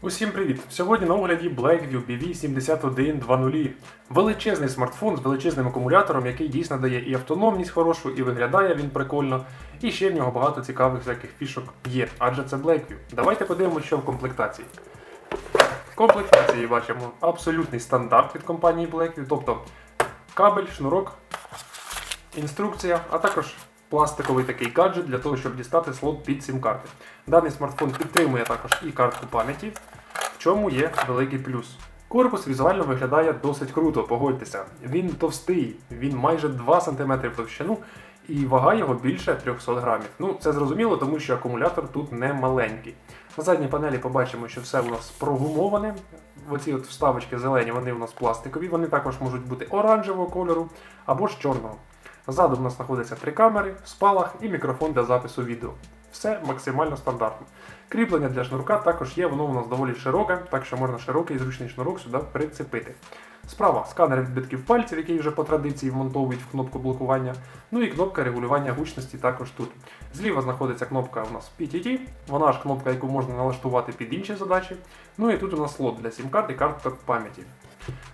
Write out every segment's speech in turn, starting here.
Усім привіт! Сьогодні на огляді Blackview BV7120. Величезний смартфон з величезним акумулятором, який дійсно дає і автономність хорошу, і виглядає він прикольно. І ще в нього багато цікавих всяких фішок є, адже це Blackview. Давайте подивимося, що в комплектації. В комплектації бачимо абсолютний стандарт від компанії Blackview, тобто кабель, шнурок, інструкція, а також пластиковий такий гаджет для того, щоб дістати слот під сім-карти. Даний смартфон підтримує також і картку пам'яті, в чому є великий плюс. Корпус візуально виглядає досить круто, погодьтеся. Він товстий, він майже 2 см в товщину, і вага його більше 300 грамів. Ну, це зрозуміло, тому що акумулятор тут не маленький. На задній панелі побачимо, що все у нас прогумоване. Оці от вставочки зелені, вони у нас пластикові, вони також можуть бути оранжевого кольору або ж чорного. Ззаду в нас знаходяться три камери, спалах і мікрофон для запису відео. Все максимально стандартно. Кріплення для шнурка також є, воно у нас доволі широке, так що можна широкий і зручний шнурок сюди прицепити. Справа сканер відбитків пальців, який вже по традиції вмонтовують в кнопку блокування. Ну і кнопка регулювання гучності також тут. Зліва знаходиться кнопка у нас PTT, вона ж кнопка, яку можна налаштувати під інші задачі. Ну і тут у нас слот для сім-карт і карток пам'яті.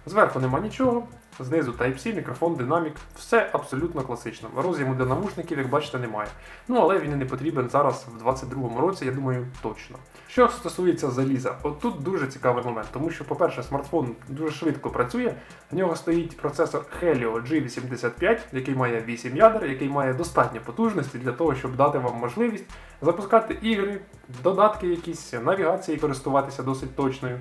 Зверху нема нічого, знизу Type-C, мікрофон, динамік, все абсолютно класично. Роз'єму для навушників, як бачите, немає. Ну але він і не потрібен зараз в 2022 році, я думаю, точно. Що стосується заліза, от тут дуже цікавий момент, тому що, по-перше, смартфон дуже швидко працює. В нього стоїть процесор Helio G85, який має 8 ядер, який має достатньо потужності для того, щоб дати вам можливість запускати ігри, додатки якісь, навігації користуватися досить точною.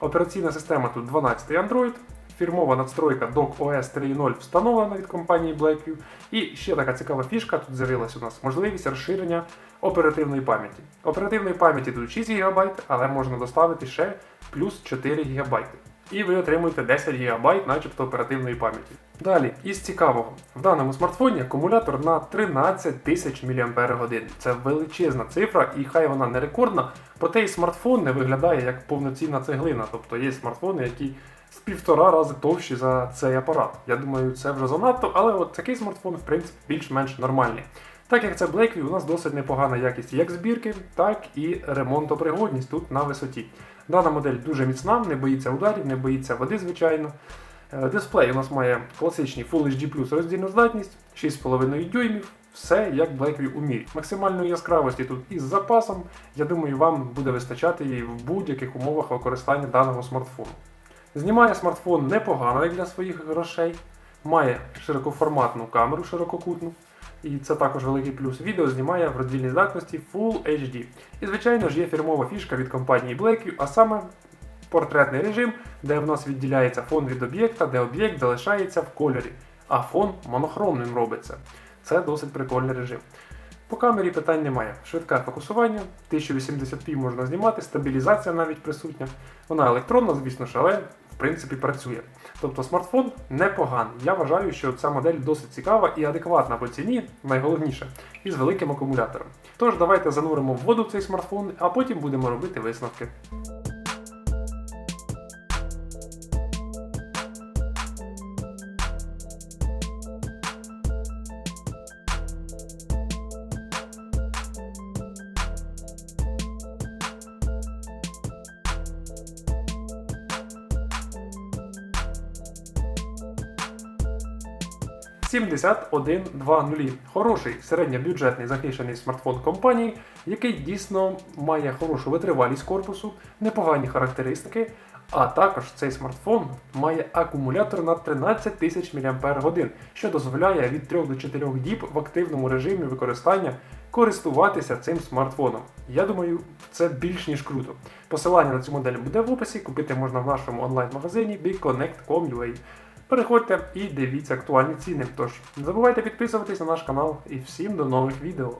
Операційна система тут 12 Android, фірмова надстройка DocOS 3.0 встановлена від компанії Blackview. І ще така цікава фішка, тут з'явилася у нас можливість розширення оперативної пам'яті. Оперативної пам'яті тут 6 ГБ, але можна доставити ще плюс 4 ГБ. І ви отримуєте 10 ГБ, начебто оперативної пам'яті. Далі, із цікавого, в даному смартфоні акумулятор на 13 тисяч мАч. Це величезна цифра, і хай вона не рекордна, проте і смартфон не виглядає як повноцінна цеглина. Тобто є смартфони, які з півтора рази товщі за цей апарат. Я думаю, це вже занадто, але от такий смартфон, в принципі, більш-менш нормальний. Так як це Blackview, у нас досить непогана якість як збірки, так і ремонтопригодність тут на висоті. Дана модель дуже міцна, не боїться ударів, не боїться води, звичайно. Е, Дисплей у нас має класичний Full HD роздільну здатність, 6,5 дюймів, все як Blackview уміє. Максимальної яскравості тут із запасом, я думаю, вам буде вистачати її в будь-яких умовах використання даного смартфону. Знімає смартфон непогано як для своїх грошей, має широкоформатну камеру ширококутну, і це також великий плюс. Відео знімає в роздільній здатності Full HD. І, звичайно ж, є фірмова фішка від компанії Blackview, а саме портретний режим, де в нас відділяється фон від об'єкта, де об'єкт залишається в кольорі, а фон монохромним робиться. Це досить прикольний режим. По камері питань немає. Швидке фокусування, 1080p можна знімати, стабілізація навіть присутня. Вона електронна, звісно ж, але в принципі працює. Тобто смартфон непоганий. Я вважаю, що ця модель досить цікава і адекватна по ціні, найголовніше, і з великим акумулятором. Тож давайте зануримо в воду цей смартфон, а потім будемо робити висновки. – 7120. Хороший середньобюджетний захищений смартфон компанії, який дійсно має хорошу витривалість корпусу, непогані характеристики. А також цей смартфон має акумулятор на 13 тисяч мАч, що дозволяє від 3 до 4 діб в активному режимі використання користуватися цим смартфоном. Я думаю, це більш ніж круто. Посилання на цю модель буде в описі, купити можна в нашому онлайн-магазині bigconnect.com.ua. Переходьте і дивіться актуальні ціни. Тож не забувайте підписуватись на наш канал і всім до нових відео.